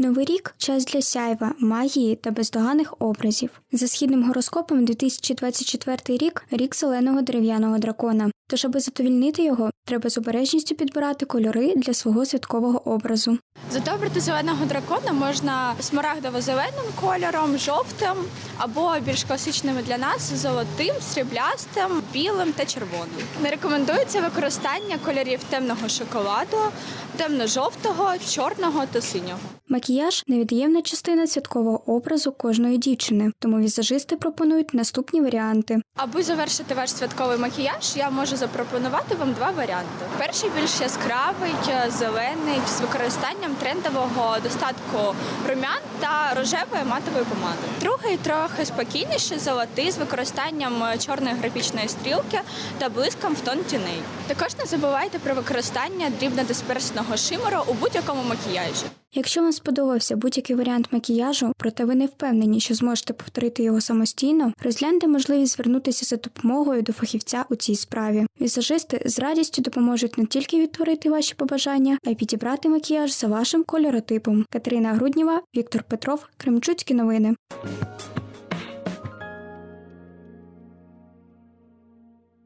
Новий рік час для сяйва, магії та бездоганних образів. За східним гороскопом 2024 рік рік зеленого дерев'яного дракона. Тож, аби задовільнити його, треба з обережністю підбирати кольори для свого святкового образу. Задобрити зеленого дракона можна смарагдово-зеленим кольором, жовтим або більш класичними для нас золотим, сріблястим, білим та червоним. Не рекомендується використання кольорів темного шоколаду, темно-жовтого, чорного та синього. Макіяж невід'ємна частина святкового образу кожної дівчини, тому візажисти пропонують наступні варіанти. Аби завершити ваш святковий макіяж, я можу запропонувати вам два варіанти. Перший більш яскравий, е, зелений, з використанням трендового достатку румян та рожевої матової помади. Другий трохи спокійніший, золотий з використанням е, чорної графічної стрілки та блиском в тон тіней. Також не забувайте про використання дрібнодисперсного шимеру у будь-якому макіяжі. Якщо вам сподобався будь-який варіант макіяжу, проте ви не впевнені, що зможете повторити його самостійно, розгляньте можливість звернутися за допомогою до фахівця у цій справі. Візажисти з радістю допоможуть не тільки відтворити ваші побажання, а й підібрати макіяж за вашим кольоротипом. Катерина Грудніва, Віктор Петров, Кремчуцькі новини.